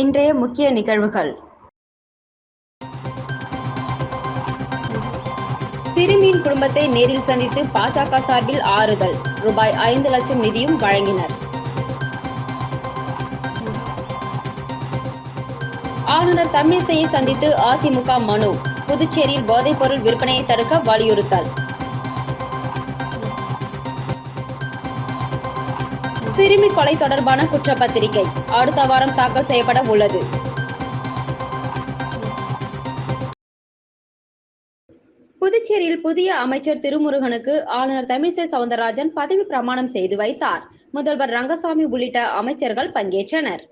இன்றைய முக்கிய நிகழ்வுகள். சிறுமியின் குடும்பத்தை நேரில் சந்தித்து பாஜக சார்பில் ஆறுதல் ரூபாய் ஐந்து லட்சம் நிதியும் வழங்கினர். ஆளுநர் தமிழிசையை சந்தித்து அதிமுக மனு புதுச்சேரியில் போதைப்பொருள் விற்பனையை தடுக்க வலியுறுத்தல். சிறுமி கொலை தொடர்பான குற்றப்பத்திரிகை அடுத்த வாரம் தாக்கல் செய்யப்பட உள்ளது. புதுச்சேரியில் புதிய அமைச்சர் திருமுருகனுக்கு ஆளுநர் தமிழிசை சவுந்தரராஜன் பதவி பிரமாணம் செய்து வைத்தார். முதல்வர் ரங்கசாமி உள்ளிட்ட அமைச்சர்கள் பங்கேற்றனர்.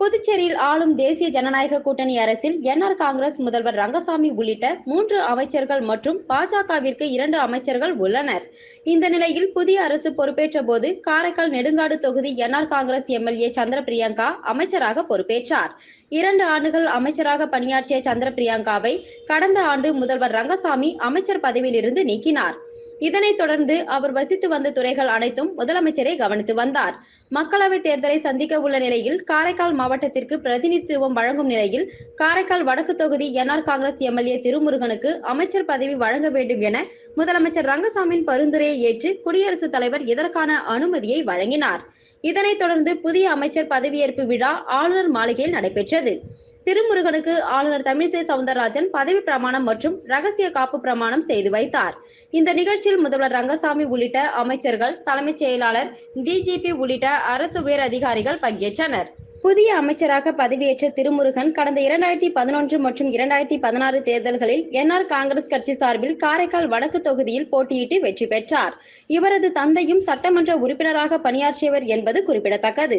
புதுச்சேரியில் ஆளும் தேசிய ஜனநாயக கூட்டணி அரசில் என்ஆர் காங்கிரஸ் முதல்வர் ரங்கசாமி உள்ளிட்ட மூன்று அமைச்சர்கள் மற்றும் பாஜகவிற்கு இரண்டு அமைச்சர்கள் உள்ளனர். இந்த நிலையில் புதிய அரசு பொறுப்பேற்ற போது காரைக்கால் நெடுங்காடு தொகுதி என்ஆர் காங்கிரஸ் எம்எல்ஏ சந்திர பிரியங்கா அமைச்சராக பொறுப்பேற்றார். இரண்டு ஆண்டுகள் அமைச்சராக பணியாற்றிய சந்திர பிரியங்காவை கடந்த ஆண்டு முதல்வர் ரங்கசாமி அமைச்சர் பதவியிலிருந்து நீக்கினார். இதனைத் தொடர்ந்து அவர் வசித்து வந்த துறைகள் அனைத்தும் முதலமைச்சரை கவனித்து வந்தார். மக்களவைத் தேர்தலை சந்திக்க உள்ள நிலையில் காரைக்கால் மாவட்டத்திற்கு பிரதிநிதித்துவம் வழங்கும் நிலையில் காரைக்கால் வடக்கு தொகுதி என்ஆர் காங்கிரஸ் எம்எல்ஏ திருமுருகனுக்கு அமைச்சர் பதவி வழங்க வேண்டும் என முதலமைச்சர் ரங்கசாமியின் பரிந்துரையை ஏற்று குடியரசுத் தலைவர் இதற்கான அனுமதியை வழங்கினார். இதனைத் தொடர்ந்து புதிய அமைச்சர் பதவியேற்பு விழா ஆளுநர் மாளிகையில் நடைபெற்றது. திருமுருகனுக்கு ஆளுநர் தமிழிசை சவுந்தரராஜன் பதவி பிரமாணம் மற்றும் ரகசிய காப்பு பிரமாணம் செய்து வைத்தார். இந்த நிகழ்ச்சியில் முதல்வர் ரங்கசாமி உள்ளிட்ட அமைச்சர்கள் தலைமைச் செயலாளர் டிஜிபி உள்ளிட்ட அரசு உயர் அதிகாரிகள் பங்கேற்றனர். புதிய அமைச்சராக பதவியேற்ற திருமுருகன் கடந்த இரண்டாயிரத்தி பதினொன்று மற்றும் இரண்டாயிரத்தி பதினாறு தேர்தல்களில் என்ஆர் காங்கிரஸ் கட்சி சார்பில் காரைக்கால் வடக்கு தொகுதியில் போட்டியிட்டு வெற்றி பெற்றார். இவரது தந்தையும் சட்டமன்ற உறுப்பினராக பணியாற்றியவர் என்பது குறிப்பிடத்தக்கது.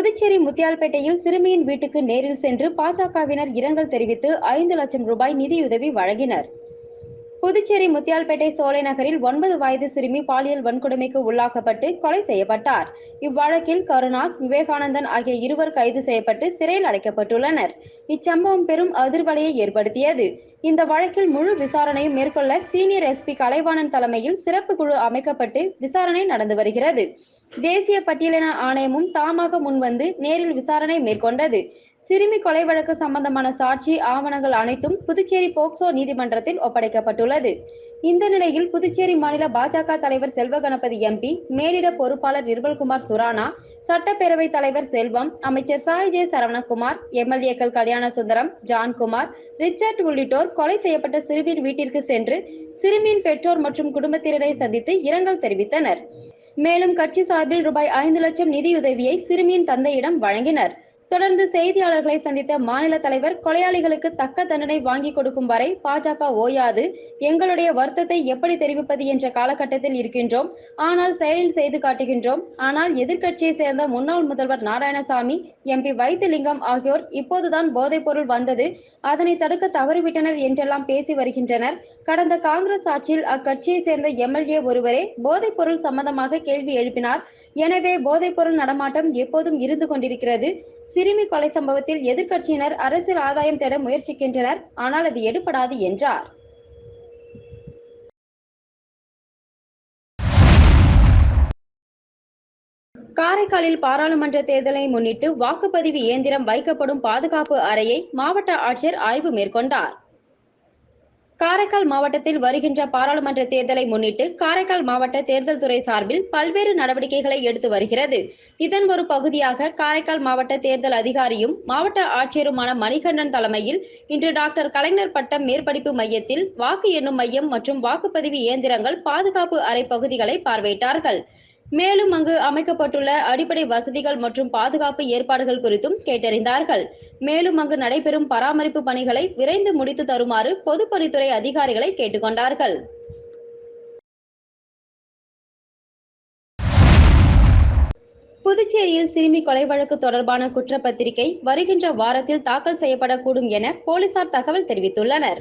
புதுச்சேரி முத்தியால்பேட்டையில் சிறுமியின் வீட்டுக்கு நேரில் சென்று பாஜகவினர் இரங்கல் தெரிவித்து ஐந்து லட்சம் ரூபாய் நிதியுதவி வழங்கினர். புதுச்சேரி முத்தியால்பேட்டை சோலை நகரில் ஒன்பது வயது சிறுமி பாலியல் வன்கொடுமைக்கு உள்ளாக்கப்பட்டு கொலை செய்யப்பட்டார். இவ்வழக்கில் கருணாஸ் விவேகானந்தன் ஆகிய இருவர் கைது செய்யப்பட்டு சிறையில் அடைக்கப்பட்டுள்ளனர். இச்சம்பவம் பெரும் அதிர்வலையை ஏற்படுத்தியது. இந்த வழக்கில் முழு விசாரணையும் மேற்கொள்ள சீனியர் எஸ்பி கலைவாணன் தலைமையில் சிறப்பு குழு அமைக்கப்பட்டு விசாரணை நடந்து வருகிறது. தேசிய பட்டியலின ஆணையமும் தாமாக முன்வந்து நேரில் விசாரணை மேற்கொண்டது. சிறுமி கொலை வழக்கு சம்பந்தமான சாட்சி ஆவணங்கள் அனைத்தும் புதுச்சேரி போக்சோ நீதிமன்றத்தில் ஒப்படைக்கப்பட்டுள்ளது. இந்த நிலையில் புதுச்சேரி மாநில பாஜக தலைவர் செல்வ கணபதி எம்பி மேலிட பொறுப்பாளர் நிர்மல்குமார் சுரானா சட்டப்பேரவை தலைவர் செல்வம் அமைச்சர் சாய் ஜே சரவணகுமார் எம்எல்ஏக்கள் கல்யாண சுந்தரம் ஜான்குமார் ரிச்சர்ட் உள்ளிட்டோர் கொலை செய்யப்பட்ட சிறுமியின் வீட்டிற்கு சென்று சிறுமியின் பெற்றோர் மற்றும் குடும்பத்தினரை சந்தித்து இரங்கல் தெரிவித்தனர். மேலும் கட்சி சார்பில் ரூபாய் ஐந்து லட்சம் நிதியுதவியை சிறுமியின் தந்தையிடம் வழங்கினர். தொடர்ந்து செய்தியாளர்களை சந்தித்த மாநில தலைவர் கொலையாளிகளுக்கு தக்க தண்டனை வாங்கி கொடுக்கும் வரை பாஜக ஓயாது. எங்களுடைய வருத்தத்தை எப்படி தெரிவிப்பது என்ற காலகட்டத்தில் இருக்கின்றோம். ஆனால் செயலில் செய்து காட்டுகின்றோம். ஆனால் எதிர்க்கட்சியை சேர்ந்த முன்னாள் முதல்வர் நாராயணசாமி எம்பி வைத்திலிங்கம் ஆகியோர் இப்போதுதான் போதைப்பொருள் வந்தது. அதனை தடுக்க தவறிவிட்டனர் என்றெல்லாம் பேசி வருகின்றனர். கடந்த காங்கிரஸ் ஆட்சியில் அக்கட்சியை சேர்ந்த எம்எல்ஏ ஒருவரே போதைப்பொருள் சம்பந்தமாக கேள்வி எழுப்பினார். எனவே போதைப்பொருள் நடமாட்டம் எப்போதும் இருந்து கொண்டிருக்கிறது. சிறுமி கொலை சம்பவத்தில் எதிர்க்கட்சியினர் அரசியல் ஆதாயம் தேட முயற்சிக்கின்றனர். ஆனால் அது எடுபடாது என்றார். காரைக்காலில் பாராளுமன்ற தேர்தலை முன்னிட்டு வாக்குப்பதிவு இயந்திரம் வைக்கப்படும் பாதுகாப்பு அறையை மாவட்ட ஆட்சியர் ஆய்வு மேற்கொண்டார். காரைக்கால் மாவட்டத்தில் வருகின்ற பாராளுமன்ற தேர்தலை முன்னிட்டு காரைக்கால் மாவட்ட தேர்தல் துறை சார்பில் பல்வேறு நடவடிக்கைகளை எடுத்து வருகிறது. இதன் ஒரு பகுதியாக காரைக்கால் மாவட்ட தேர்தல் அதிகாரியும் மாவட்ட ஆட்சியருமான மணிகண்டன் தலைமையில் இன்று டாக்டர் கலைஞர் பட்டம் மேற்படிப்பு மையத்தில் வாக்கு எண்ணும் மையம் மற்றும் வாக்குப்பதிவு இயந்திரங்கள் பாதுகாப்பு அறை பகுதிகளை பார்வையிட்டார்கள். மேலும் அங்கு அமைக்கப்பட்டுள்ள அடிப்படை வசதிகள் மற்றும் பாதுகாப்பு ஏற்பாடுகள் குறித்தும் கேட்டறிந்தார்கள். மேலும் அங்கு நடைபெறும் பராமரிப்பு பணிகளை விரைந்து முடித்து தருமாறு பொதுப்பணித்துறை அதிகாரிகளை கேட்டுக்கொண்டார்கள். புதுச்சேரியில் சிறுமி கொலை வழக்கு தொடர்பான குற்றப்பத்திரிகை வருகின்ற வாரத்தில் தாக்கல் செய்யப்படக்கூடும் என போலீசார் தகவல் தெரிவித்துள்ளனர்.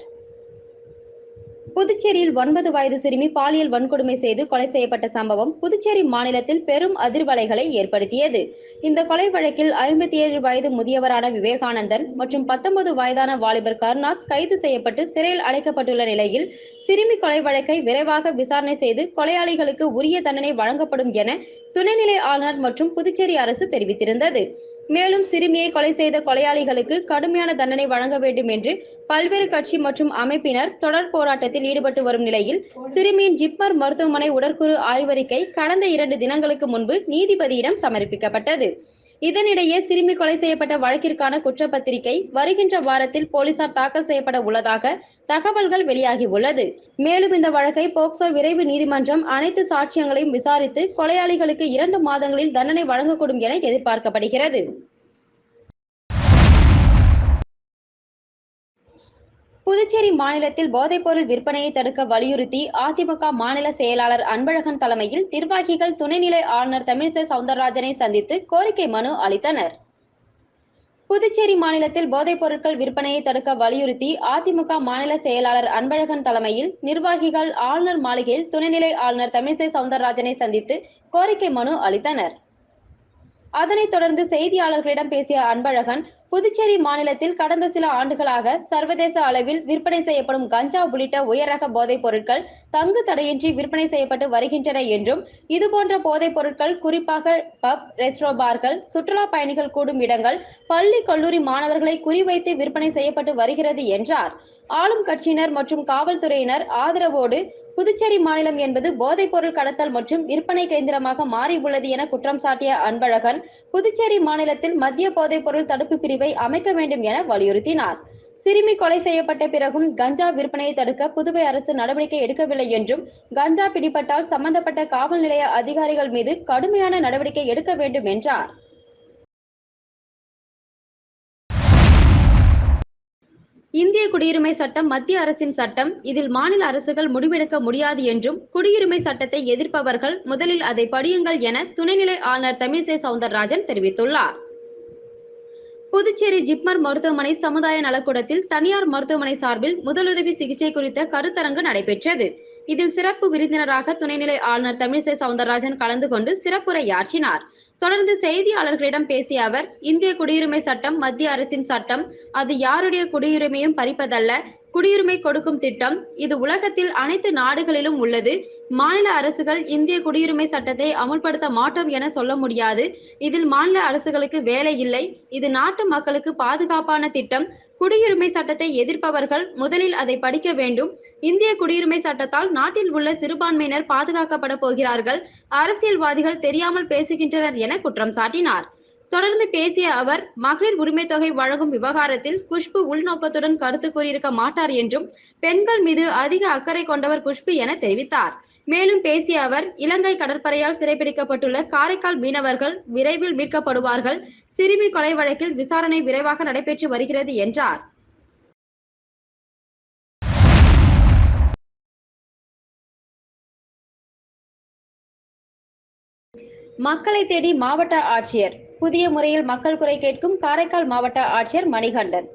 புதுச்சேரியில் ஒன்பது வயது சிறுமி பாலியல் வன்கொடுமை செய்து கொலை செய்யப்பட்ட சம்பவம் புதுச்சேரி மாநிலத்தில் பெரும் அதிர்வலைகளை ஏற்படுத்தியது. இந்த கொலை வழக்கில் ஐம்பத்தி ஏழு வயது முதியவரான விவேகானந்தன் மற்றும் பத்தொன்பது வயதான வாலிபர் கருணாஸ் கைது செய்யப்பட்டு சிறையில் அடைக்கப்பட்டுள்ள நிலையில் சிறுமி கொலை வழக்கை விரைவாக விசாரணை செய்து கொலையாளிகளுக்கு உரிய தண்டனை வழங்கப்படும் என துணைநிலை ஆளுநர் மற்றும் புதுச்சேரி அரசு தெரிவித்திருந்தது. மேலும் சிறுமியை கொலை செய்த கொலையாளிகளுக்கு கடுமையான தண்டனை வழங்க வேண்டும் என்று பல்வேறு கட்சி மற்றும் அமைப்பினர் தொடர் போராட்டத்தில் ஈடுபட்டு வரும் நிலையில் சிறுமியின் ஜிப்மர் மருத்துவமனை உடற்குறு ஆய்வறிக்கை கடந்த இரண்டு தினங்களுக்கு முன்பு நீதிபதியிடம் சமர்ப்பிக்கப்பட்டது. இதனிடையே சிறுமி கொலை செய்யப்பட்ட வழக்கிற்கான குற்றப்பத்திரிகை வருகின்ற வாரத்தில் போலீசார் தாக்கல் செய்யப்பட உள்ளதாக தகவல்கள் வெளியாகி உள்ளது. மேலும் இந்த வழக்கை போக்சோ விரைவு நீதிமன்றம் அனைத்து சாட்சியங்களையும் விசாரித்து கொலையாளிகளுக்கு இரண்டு மாதங்களில் தண்டனை வழங்கக்கூடும் என எதிர்பார்க்கப்படுகிறது. புதுச்சேரி மாநிலத்தில் போதைப்பொருள் விற்பனையை தடுக்க வலியுறுத்தி அதிமுக மாநில செயலாளர் அன்பழகன் தலைமையில் நிர்வாகிகள் துணைநிலை ஆளுநர் தமிழிசை சவுந்தரராஜனை சந்தித்து கோரிக்கை மனு அளித்தனர். புதுச்சேரி மாநிலத்தில் போதைப் பொருட்கள் விற்பனையை தடுக்க வலியுறுத்தி அதிமுக மாநில செயலாளர் அன்பழகன் தலைமையில் நிர்வாகிகள் ஆளுநர் மாளிகையில் துணைநிலை ஆளுநர் தமிழிசை சவுந்தரராஜனை சந்தித்து கோரிக்கை மனு அளித்தனர். அதனைத் தொடர்ந்து செய்தியாளர்களிடம் பேசிய அன்பழகன் புதுச்சேரி மாநிலத்தில் கடந்த சில ஆண்டுகளாக சர்வதேச அளவில் விற்பனை செய்யப்படும் கஞ்சா உள்ளிட்ட உயரக போதைப் பொருட்கள் தங்கு தடையின்றி விற்பனை செய்யப்பட்டு வருகின்றன என்றும் இதுபோன்ற போதைப் பொருட்கள் குறிப்பாக பப் ரெஸ்டோ பார்கள் சுற்றுலா பயணிகள் கூடும் இடங்கள் பள்ளி கல்லூரி மாணவர்களை குறிவைத்து விற்பனை செய்யப்பட்டு வருகிறது என்றார். ஆளும் கட்சியினர் மற்றும் காவல்துறையினர் ஆதரவோடு புதுச்சேரி மாநிலம் என்பது போதைப் பொருள் கடத்தல் மற்றும் விற்பனை கேந்திரமாக மாறி உள்ளது என குற்றம் சாட்டிய அன்பழகன் புதுச்சேரி மாநிலத்தில் மத்திய போதைப் பொருள் தடுப்பு பிரிவை அமைக்க வேண்டும் என வலியுறுத்தினார். சிறுமி கொலை செய்யப்பட்ட பிறகும் கஞ்சா விற்பனையை தடுக்க புதுவை அரசு நடவடிக்கை எடுக்கவில்லை என்றும் கஞ்சா பிடிபட்டால் சம்பந்தப்பட்ட காவல் நிலைய அதிகாரிகள் மீது கடுமையான நடவடிக்கை எடுக்க வேண்டும் என்றார். இந்திய குடியுரிமை சட்டம் மத்திய அரசின் சட்டம் இதில் மாநில அரசுகள் முடிவெடுக்க முடியாது என்றும் குடியுரிமை சட்டத்தை எதிர்ப்பவர்கள் முதலில் அதை படியுங்கள் என துணைநிலை ஆளுநர் தமிழிசை சவுந்தரராஜன் தெரிவித்துள்ளார். புதுச்சேரி ஜிப்மர் மருத்துவமனை சமுதாய நலக்கூடத்தில் தனியார் மருத்துவமனை சார்பில் முதலுதவி சிகிச்சை குறித்த கருத்தரங்கு நடைபெற்றது. இதில் சிறப்பு விருந்தினராக துணைநிலை ஆளுநர் தமிழிசை சவுந்தரராஜன் கலந்து கொண்டு சிறப்புரையாற்றினார். தொடர்ந்து செய்தியாளர்களிடம் பேசிய அவர் இந்திய குடியுரிமை சட்டம் மத்திய அரசின் சட்டம் அது யாருடைய குடியுரிமையும் பறிப்பதல்ல. குடியுரிமை கொடுக்கும் திட்டம் இது உலகத்தில் அனைத்து நாடுகளிலும் உள்ளது. மாநில அரசுகள் இந்திய குடியுரிமை சட்டத்தை அமுல்படுத்த மாட்டோம் என சொல்ல முடியாது. இதில் மாநில அரசுகளுக்கு வேலை இல்லை. இது நாட்டு மக்களுக்கு பாதுகாப்பான திட்டம். குடியுரிமை சட்டத்தை எதிர்ப்பவர்கள் முதலில் அதை படிக்க வேண்டும். இந்திய குடியுரிமை சட்டத்தால் நாட்டில் உள்ள சிறுபான்மையினர் பாதுகாக்கப்பட போகிறார்கள். அரசியல்வாதிகள் தெரியாமல் பேசுகின்றனர் என குற்றம் சாட்டினார். தொடர்ந்து பேசிய அவர் மகளிர் உரிமை தொகை வழங்கும் விவகாரத்தில் குஷ்பு உள்நோக்கத்துடன் கருத்து கூறியிருக்க மாட்டார் என்றும் பெண்கள் மீது அதிக அக்கறை கொண்டவர் குஷ்பு என தெரிவித்தார். மேலும் பேசிய அவர் இலங்கை கடற்படையால் சிறைபிடிக்கப்பட்டுள்ள காரைக்கால் மீனவர்கள் விரைவில் மீட்கப்படுவார்கள். சிறுமி கொலை வழக்கில் விசாரணை விரைவாக நடைபெற்று வருகிறது என்றார். மக்களை தேடி மாவட்ட ஆட்சியர். புதிய முறையில் மக்கள் குறை கேட்கும் காரைக்கால் மாவட்ட ஆட்சியர் மணிகண்டன்.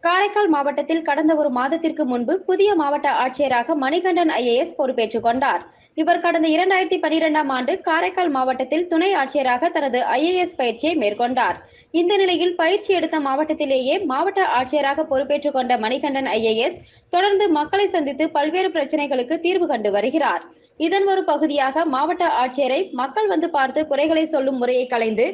காரைக்கால் மாவட்டத்தில் கடந்த ஒரு மாதத்திற்கு முன்பு புதிய மாவட்ட ஆட்சியராக மணிகண்டன் ஐஏஎஸ் பொறுப்பேற்றுக் கொண்டார். இவர் கடந்த இரண்டாயிரத்தி பனிரெண்டாம் ஆண்டு காரைக்கால் மாவட்டத்தில் துணை ஆட்சியராக தனது ஐஏஎஸ் பயிற்சியை மேற்கொண்டார். இந்த நிலையில் பயிற்சி எடுத்த மாவட்டத்திலேயே மாவட்ட ஆட்சியராக பொறுப்பேற்றுக் கொண்ட மணிகண்டன் ஐஏஎஸ் தொடர்ந்து மக்களை சந்தித்து பல்வேறு பிரச்சனைகளுக்கு தீர்வு கண்டு வருகிறார். இதன் ஒரு பகுதியாக மாவட்ட ஆட்சியரை மக்கள் வந்து பார்த்து குறைகளை சொல்லும் முறையை கலைந்து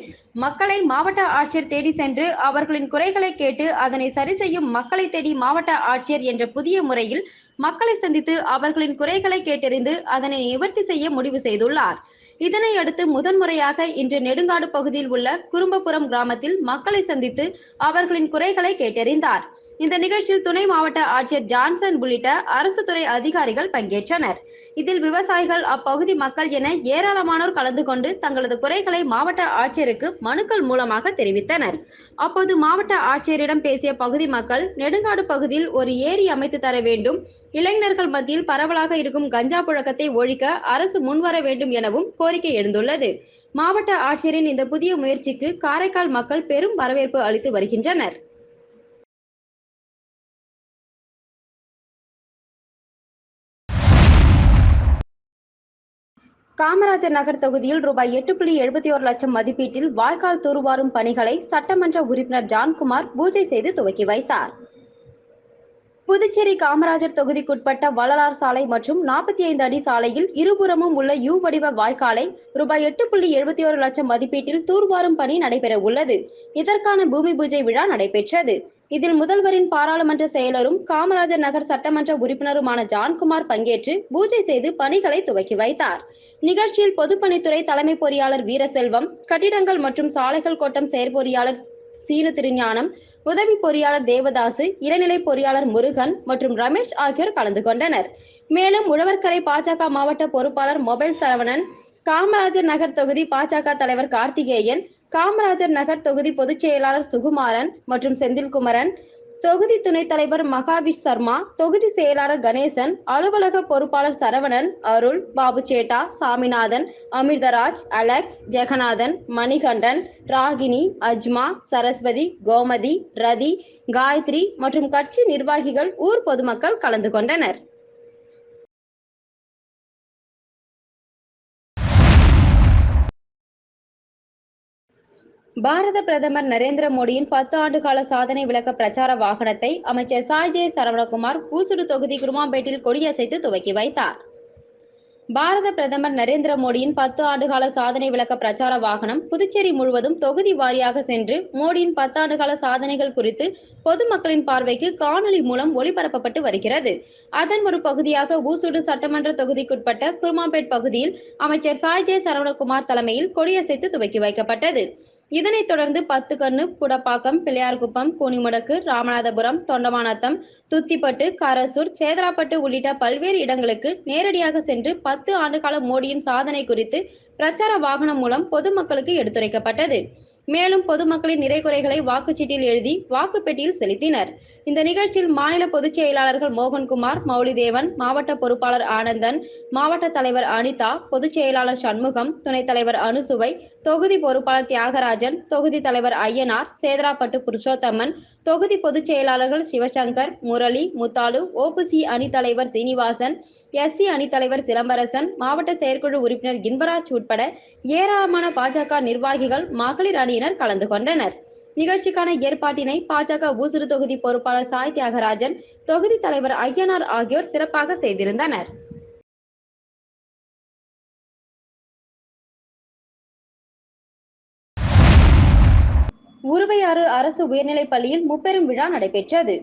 மக்களை மாவட்ட ஆட்சியர் தேடி சென்று அவர்களின் குறைகளை கேட்டு அதனை சரி செய்யும் மக்களை தேடி மாவட்ட ஆட்சியர் என்ற புதிய முறையில் மக்களை சந்தித்து அவர்களின் குறைகளை கேட்டறிந்து அதனை நிவர்த்தி செய்ய முடிவு செய்துள்ளார். இதனை அடுத்து முதன்முறையாக இன்று நெடுங்காடு பகுதியில் உள்ள குறும்பபுரம் கிராமத்தில் மக்களை சந்தித்து அவர்களின் குறைகளை கேட்டறிந்தார். இந்த நிகழ்ச்சியில் துணை மாவட்ட ஆட்சியர் ஜான்சன் உள்ளிட்ட அரசு துறை அதிகாரிகள் பங்கேற்றனர். இதில் விவசாயிகள் அப்பகுதி மக்கள் என ஏராளமானோர் கலந்து கொண்டு தங்களது குறைகளை மாவட்ட ஆட்சியருக்கு மனுக்கள் மூலமாக தெரிவித்தனர். அப்போது மாவட்ட ஆட்சியரிடம் பேசிய பகுதி மக்கள் நெடுங்காடு பகுதியில் ஒரு ஏரி அமைத்து தர வேண்டும். இளைஞர்கள் மத்தியில் பரவலாக இருக்கும் கஞ்சா புழக்கத்தை ஒழிக்க அரசு முன்வர வேண்டும் எனவும் கோரிக்கை எழுந்துள்ளது. மாவட்ட ஆட்சியரின் இந்த புதிய முயற்சிக்கு காரைக்கால் மக்கள் பெரும் வரவேற்பு அளித்து வருகின்றனர். காமராஜர் நகர் தொகுதியில் ரூபாய் எட்டு புள்ளி எழுபத்தி ஒரு லட்சம் மதிப்பீட்டில் வாய்க்கால் தூர்வாரும் பணிகளை சட்டமன்ற உறுப்பினர் ஜான்குமார் பூஜை செய்து துவக்கி வைத்தார். புதுச்சேரி காமராஜர் தொகுதிக்குட்பட்ட வள்ளலார் சாலை மற்றும் நாற்பத்தி ஐந்து அடி சாலையில் இருபுறமும் உள்ள யூ வடிவ வாய்க்காலை ரூபாய் எட்டு புள்ளி எழுபத்தி ஒரு லட்சம் மதிப்பீட்டில் தூர்வாரும் பணி நடைபெற உள்ளது. இதற்கான பூமி பூஜை விழா நடைபெற்றது. இதில் முதல்வரின் பாராளுமன்ற செயலரும் காமராஜர் நகர் சட்டமன்ற உறுப்பினருமான ஜான்குமார் பங்கேற்று பூஜை செய்து பணிகளை துவக்கி வைத்தார். நிகழ்ச்சியில் பொதுப்பணித்துறை தலைமை பொறியாளர் வீரசெல்வம் கட்டிடங்கள் மற்றும் சாலைகள் கோட்டம் செயற்பொறியாளர் சீனு திருஞானம் உதவி பொறியாளர் தேவதாசு இளநிலை பொறியாளர் முருகன் மற்றும் ரமேஷ் ஆகியோர் கலந்து கொண்டனர். மேலும் உழவர்கரை பாஜக மாவட்ட பொறுப்பாளர் மொபைல் சரவணன் காமராஜர் நகர் தொகுதி பாஜக தலைவர் கார்த்திகேயன் காமராஜர் நகர் தொகுதி பொதுச் செயலாளர் சுகுமாரன் மற்றும் செந்தில்குமரன். தொகுதி துணைத் தலைவர் மகாவிஷ் சர்மா தொகுதி செயலாளர் கணேசன் அலுவலக பொறுப்பாளர் சரவணன் அருள் பாபு சேட்டா சாமிநாதன் அமிர்தராஜ் அலெக்ஸ் ஜெகநாதன் மணிகண்டன் ராகினி அஜ்மா சரஸ்வதி கோமதி ரதி காயத்ரி மற்றும் கட்சி நிர்வாகிகள் ஊர் பொதுமக்கள் கலந்து கொண்டனர். பாரத பிரதமர் நரேந்திர மோடியின் பத்து ஆண்டு கால சாதனை விளக்க பிரச்சார வாகனத்தை அமைச்சர் சாய்ஜே சரவணகுமார் பூசுடு தொகுதி குருமாம்பேட்டில் கொடியசைத்து துவக்கி வைத்தார். பாரத பிரதமர் நரேந்திர மோடியின் பத்து ஆண்டுகால சாதனை விளக்க பிரச்சார வாகனம் புதுச்சேரி முழுவதும் தொகுதி வாரியாக சென்று மோடியின் பத்தாண்டு கால சாதனைகள் குறித்து பொதுமக்களின் பார்வைக்கு காணொலி மூலம் ஒளிபரப்பப்பட்டு வருகிறது. அதன் ஒரு பகுதியாக ஊசுடு சட்டமன்ற தொகுதிக்குட்பட்ட குருமாம்பேட் பகுதியில் அமைச்சர் சாய்ஜே சரவணகுமார் தலைமையில் கொடியசைத்து துவக்கி வைக்கப்பட்டது. இதனைத் தொடர்ந்து பத்து கண்ணு புடப்பாக்கம் பிள்ளையார்குப்பம் கூனிமுடக்கு ராமநாதபுரம் தொண்டமானத்தம் துத்திப்பட்டு கரசூர் சேதராப்பட்டு உள்ளிட்ட பல்வேறு இடங்களுக்கு நேரடியாக சென்று பத்து ஆண்டுகால மோடியின் சாதனை குறித்து பிரச்சார வாகனம் மூலம் பொதுமக்களுக்கு எடுத்துரைக்கப்பட்டது. மேலும் பொதுமக்களின் நிறைகுறைகளை வாக்குச்சீட்டில் எழுதி வாக்குப்பெட்டியில் செலுத்தினர். இந்த நிகழ்ச்சியில் மாநில பொதுச் செயலாளர்கள் மோகன்குமார் மௌலிதேவன் மாவட்ட பொறுப்பாளர் ஆனந்தன் மாவட்ட தலைவர் அனிதா பொதுச் செயலாளர் சண்முகம் துணைத் தலைவர் அனுசுவை தொகுதி பொறுப்பாளர் தியாகராஜன் தொகுதி தலைவர் ஐயனார் சேதராப்பட்டு புருஷோத்தமன் தொகுதி பொதுச் செயலாளர்கள் சிவசங்கர் முரளி முத்தாலு ஓபிசி அணி தலைவர் சீனிவாசன் எஸ்சி அணி தலைவர் சிலம்பரசன் மாவட்ட செயற்குழு உறுப்பினர் இன்பராஜ் உட்பட ஏராளமான பாஜக நிர்வாகிகள் மகளிர் அணியினர் கலந்து கொண்டனர். நிகழ்ச்சிக்கான ஏற்பாட்டினை பாஜக ஊசுறு தொகுதி பொறுப்பாளர் சாய் தியாகராஜன் தொகுதி தலைவர் ஐயனார் ஆகியோர் சிறப்பாக செய்திருந்தனர். உருவையாறு அரசு உயர்நிலைப் பள்ளியில் முப்பெரும் விழா நடைபெற்றது.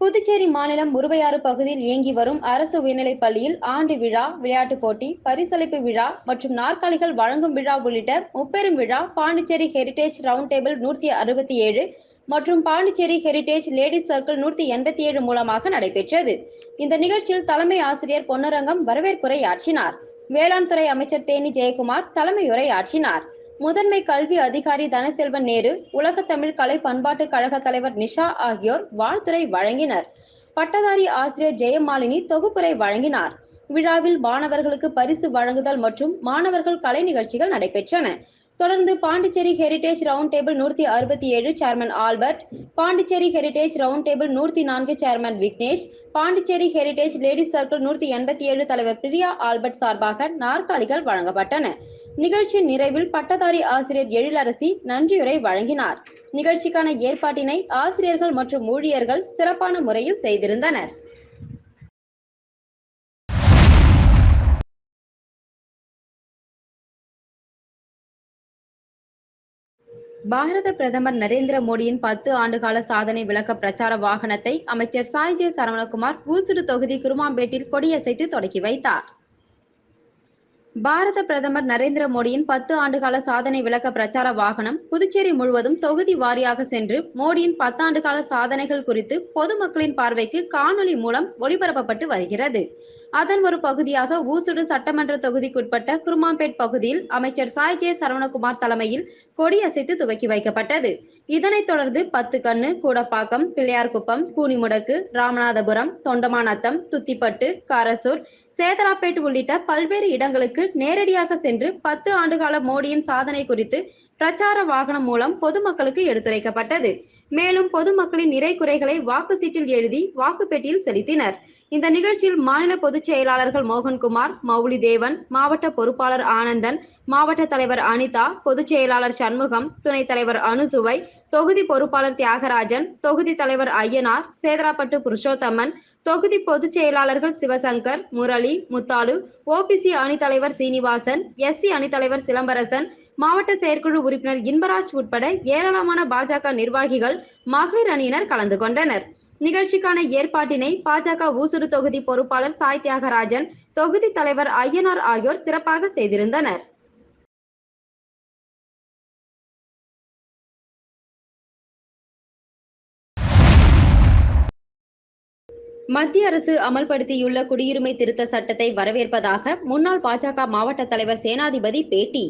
புதுச்சேரி மாநிலம் உருவையாறு பகுதியில் இயங்கி வரும் அரசு உயர்நிலைப் பள்ளியில் ஆண்டு விழா விளையாட்டுப் போட்டி பரிசளிப்பு விழா மற்றும் நாற்காலிகள் வழங்கும் விழா உள்ளிட்ட முப்பெரும் விழா பாண்டிச்சேரி ஹெரிடேஜ் ரவுண்ட் டேபிள் நூற்றி அறுபத்தி ஏழு மற்றும் பாண்டிச்சேரி ஹெரிடேஜ் லேடிஸ் சர்க்கிள் நூற்றி எண்பத்தி ஏழு மூலமாக நடைபெற்றது. இந்த நிகழ்ச்சியில் தலைமை ஆசிரியர் பொன்னரங்கம் வரவேற்புரை ஆற்றினார் வேளாண் துறை அமைச்சர் தேனி ஜெயக்குமார் தலைமையுரை ஆற்றினார் முதன்மை கல்வி அதிகாரி தனசெல்வன் நேரு உலக தமிழ் கலை பண்பாட்டு கழக தலைவர் நிஷா ஆகியோர் வாழ்த்துரை வழங்கினர். பட்டதாரி ஆசிரியர் ஜெயமாலினி தொகுப்புரை வழங்கினார். விழாவில் மாணவர்களுக்கு பரிசு வழங்குதல் மற்றும் மாணவர்கள் கலை நிகழ்ச்சிகள் நடைபெற்றன. தொடர்ந்து பாண்டிச்சேரி ஹெரிடேஜ் ரவுண்ட் டேபிள் நூற்றி அறுபத்தி ஏழு chairman Albert Pondicherry heritage round table நூற்றி நான்கு chairman Vignesh Pondicherry heritage ladies circle நூற்றி எண்பத்தி ஏழு தலைவர் பிரியா ஆல்பர்ட் சார்பாக நாற்காலிகள் வழங்கப்பட்டன. நிகழ்ச்சி நிறைவில் பட்டதாரி ஆசிரியர் எழிலரசி நன்றியுரை வழங்கினார். நிகழ்ச்சிக்கான ஏற்பாட்டினை ஆசிரியர்கள் மற்றும் ஊழியர்கள் சிறப்பான முறையில் செய்திருந்தனர். பாரத பிரதமர் நரேந்திர மோடியின் பத்து ஆண்டுகால சாதனை விளக்க பிரச்சார வாகனத்தை அமைச்சர் சாய்ஜே சரவணகுமார் ஊசுடு தொகுதி குருமாம்பேட்டில் கொடியசைத்து தொடக்கி வைத்தார். பாரத பிரதமர் நரேந்திர மோடியின் பத்து ஆண்டுகால சாதனை விளக்க பிரச்சார வாகனம் புதுச்சேரி முழுவதும் தொகுதி வாரியாக சென்று மோடியின் பத்தாண்டு கால சாதனைகள் குறித்து பொதுமக்களின் பார்வைக்கு காணொலி மூலம் ஒளிபரப்பப்பட்டு வருகிறது. அதன் ஒரு பகுதியாக ஊசுடு சட்டமன்ற தொகுதிக்குட்பட்ட குருமாம்பேட் பகுதியில் அமைச்சர் சாய் ஜே சரவணகுமார் தலைமையில் கொடியசைத்து துவக்கி வைக்கப்பட்டது. இதனைத் தொடர்ந்து பத்து கண்ணு கூடப்பாக்கம் பிள்ளையார்குப்பம் கூனிமுடக்கு ராமநாதபுரம் தொண்டமாநத்தம் துத்திப்பட்டு காரசூர் சேதராப்பேட் உள்ளிட்ட பல்வேறு இடங்களுக்கு நேரடியாக சென்று பத்து ஆண்டுகால மோடியின் சாதனை குறித்து பிரச்சார வாகனம் மூலம் பொதுமக்களுக்கு எடுத்துரைக்கப்பட்டது. மேலும் பொதுமக்களின் நிறை குறைகளை வாக்கு சீட்டில் எழுதி வாக்குப்பெட்டியில் செலுத்தினர். இந்த நிகழ்ச்சியில் மாநில பொதுச் செயலாளர்கள் மோகன்குமார் மௌலி தேவன் மாவட்ட பொறுப்பாளர் ஆனந்தன் மாவட்ட தலைவர் அனிதா பொதுச் செயலாளர் சண்முகம் துணைத் தலைவர் அனுசுவை தொகுதி பொறுப்பாளர் தியாகராஜன் தொகுதி தலைவர் ஐயனார் சேதராப்பட்டு புருஷோத்தமன் தொகுதி பொதுச் செயலாளர்கள் சிவசங்கர் முரளி முத்தாலு ஓபிசி அணித்தலைவர் சீனிவாசன் எஸ்சி அணித்தலைவர் சிலம்பரசன் மாவட்ட செயற்குழு உறுப்பினர் இன்பராஜ் உட்பட ஏராளமான பாஜக நிர்வாகிகள் மகளிர் அணியினர் கலந்து கொண்டனர். நிகழ்ச்சிக்கான ஏற்பாட்டினை பாஜக ஊசுடு தொகுதி பொறுப்பாளர் சாய் தியாகராஜன் தொகுதி தலைவர் ஐயனார் ஆகியோர் சிறப்பாக செய்திருந்தனர். மத்திய அரசு அமல்படுத்தியுள்ள குடியுரிமை திருத்த சட்டத்தை வரவேற்பதாக முன்னாள் பாஜக மாவட்ட தலைவர் சேனாதிபதி பேட்டி.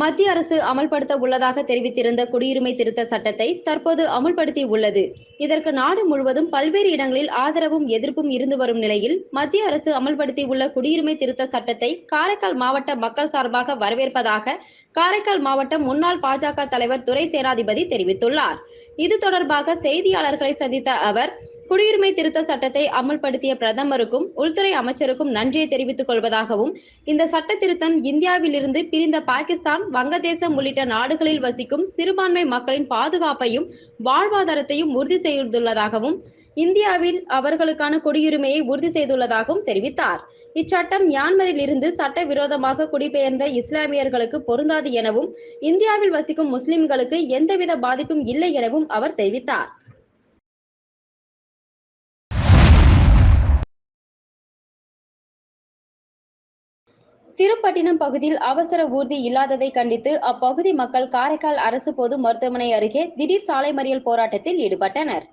மத்திய அரசு அமல்படுத்த உள்ளதாக தெரிவித்திருந்த குடியுரிமை திருத்த சட்டத்தை தற்போது அமுல்படுத்தி உள்ளது. இதற்கு நாடு முழுவதும் பல்வேறு இடங்களில் ஆதரவும் எதிர்ப்பும் இருந்து வரும் நிலையில் மத்திய அரசு அமல்படுத்தி உள்ள குடியுரிமை திருத்த சட்டத்தை காரைக்கால் மாவட்ட மக்கள் சார்பாக வரவேற்பதாக காரைக்கால் மாவட்ட முன்னாள் பாஜக தலைவர் துறை சேனாதிபதி தெரிவித்துள்ளார். இது தொடர்பாக செய்தியாளர்களை சந்தித்த அவர் குடியுரிமை திருத்த சட்டத்தை அமல்படுத்திய பிரதமருக்கும் உள்துறை அமைச்சருக்கும் நன்றியை தெரிவித்துக் கொள்வதாகவும் இந்த சட்ட திருத்தம் இந்தியாவிலிருந்து பிரிந்த பாகிஸ்தான் வங்கதேசம் உள்ளிட்ட நாடுகளில் வசிக்கும் சிறுபான்மை மக்களின் பாதுகாப்பையும் வாழ்வாதாரத்தையும் உறுதி செய்துள்ளதாகவும் இந்தியாவில் அவர்களுக்கான குடியுரிமையை உறுதி செய்துள்ளதாகவும் தெரிவித்தார். இச்சட்டம் மியான்மரில் இருந்து சட்டவிரோதமாக குடிபெயர்ந்த இஸ்லாமியர்களுக்கு பொருந்தாது எனவும் இந்தியாவில் வசிக்கும் முஸ்லிம்களுக்கு எந்தவித பாதிப்பும் இல்லை எனவும் அவர் தெரிவித்தார். திருப்பட்டினம் பகுதியில் அவசர ஊர்தி இல்லாததை கண்டித்து அப்பகுதி மக்கள் காரைக்கால் அரசு பொது மருத்துவமனை அருகே திடீர் சாலை மறியல் போராட்டத்தில் ஈடுபட்டனர்.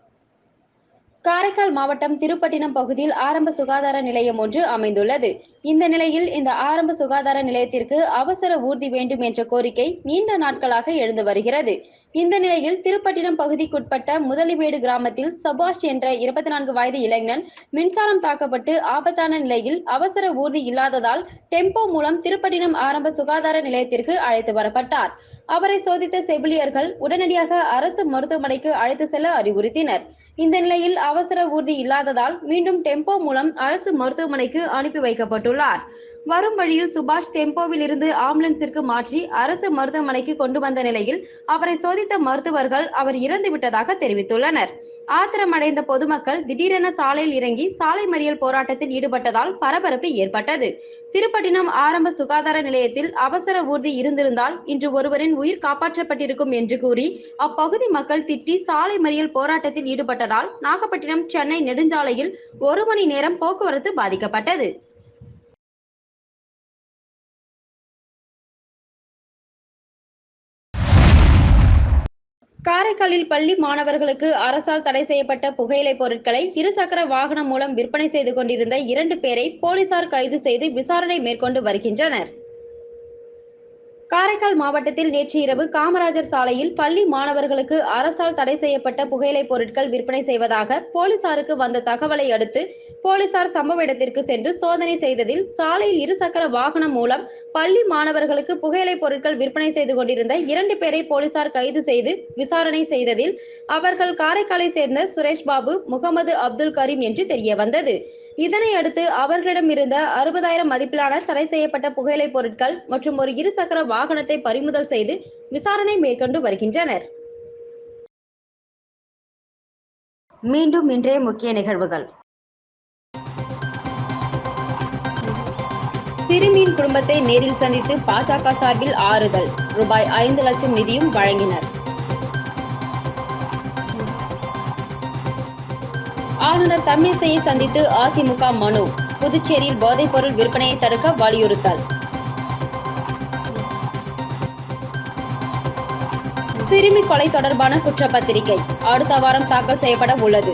காரைக்கால் மாவட்டம் திருப்பட்டினம் பகுதியில் ஆரம்ப சுகாதார நிலையம் ஒன்று அமைந்துள்ளது. இந்த நிலையில் இந்த ஆரம்ப சுகாதார நிலையத்திற்கு அவசர ஊர்தி வேண்டும் என்ற கோரிக்கை நீண்ட நாட்களாக எழுந்து வருகிறது. இந்த நிலையில் திருப்பட்டினம் பகுதிக்குட்பட்ட முதலிமேடு கிராமத்தில் சபாஷ் என்ற இருபத்தி நான்கு வயது இளைஞன் மின்சாரம் தாக்கப்பட்டு ஆபத்தான நிலையில் அவசர ஊர்தி இல்லாததால் டெம்போ மூலம் திருப்பட்டினம் ஆரம்ப சுகாதார நிலையத்திற்கு அழைத்து வரப்பட்டார். அவரை சோதித்த செவிலியர்கள் உடனடியாக அரசு மருத்துவமனைக்கு அழைத்து செல்ல அறிவுறுத்தினர். இந்த நிலையில் அவசர ஊர்தி இல்லாததால் மீண்டும் டெம்போ மூலம் அரசு மருத்துவமனைக்கு அனுப்பி வைக்கப்பட்டுள்ளார். வரும் வழியில் சுபாஷ் டெம்போவில் இருந்து ஆம்புலன்ஸிற்கு மாற்றி அரசு மருத்துவமனைக்கு கொண்டு வந்த நிலையில் அவரை சோதித்த மருத்துவர்கள் அவர் இறந்து விட்டதாக தெரிவித்துள்ளனர். ஆத்திரமடைந்த பொதுமக்கள் திடீரென சாலையில் இறங்கி சாலை மறியல் போராட்டத்தில் ஈடுபட்டதால் பரபரப்பு ஏற்பட்டது. திருப்பட்டினம் ஆரம்ப சுகாதார நிலையத்தில் அவசர ஊர்தி இருந்திருந்தால் இன்று ஒருவரின் உயிர் காப்பாற்றப்பட்டிருக்கும் என்று கூறி அப்பகுதி மக்கள் திட்டி சாலை மறியல் போராட்டத்தில் ஈடுபட்டதால் நாகப்பட்டினம் சென்னை நெடுஞ்சாலையில் ஒரு மணி நேரம் போக்குவரத்து பாதிக்கப்பட்டது. காரைக்காலில் பள்ளி மாணவர்களுக்கு அரசால் தடை செய்யப்பட்ட புகையிலை பொருட்களை இருசக்கர வாகனம் மூலம் விற்பனை செய்து கொண்டிருந்த இரண்டு பேரை போலீசார் கைது செய்து விசாரணை மேற்கொண்டு வருகின்றனர். காரைக்கால் மாவட்டத்தில் நேற்று இரவு காமராஜர் சாலையில் பள்ளி மாணவர்களுக்கு அரசால் தடை செய்யப்பட்ட புகையிலை பொருட்கள் விற்பனை செய்வதாக போலீசாருக்கு வந்த தகவலை அடுத்து போலீசார் சம்பவ இடத்திற்கு சென்று சோதனை செய்ததில் சாலையில் இருசக்கர வாகனம் மூலம் பள்ளி மாணவர்களுக்கு புகையிலை பொருட்கள் விற்பனை செய்து கொண்டிருந்த இரண்டு பேரை போலீசார் கைது செய்து விசாரணை செய்ததில் அவர்கள் காரைக்காலை சேர்ந்த சுரேஷ் பாபு முகமது அப்துல் கரீம் என்று தெரிய வந்தது இதனை அடுத்து அவர்களிடம் இருந்த அறுபதாயிரம் மதிப்பிலான தடை செய்யப்பட்ட புகையிலை பொருட்கள் மற்றும் ஒரு இருசக்கர வாகனத்தை பறிமுதல் செய்து விசாரணை மேற்கொண்டு வருகின்றனர். மீண்டும் இன்றைய முக்கிய நிகழ்வுகள். சிறுமியின் குடும்பத்தை நேரில் சந்தித்து பாஜக சார்பில் ஆறுதல். ரூபாய் ஐந்து லட்சம் நிதியும் வழங்கினர். ஆளுநர் தமிழிசையை சந்தித்து அதிமுக மனு புதுச்சேரியில் போதைப்பொருள் விற்பனையை தடுக்க வலியுறுத்தல். சிறுமி கொலை தொடர்பான குற்றப்பத்திரிகை அடுத்த வாரம் தாக்கல் செய்யப்பட உள்ளது.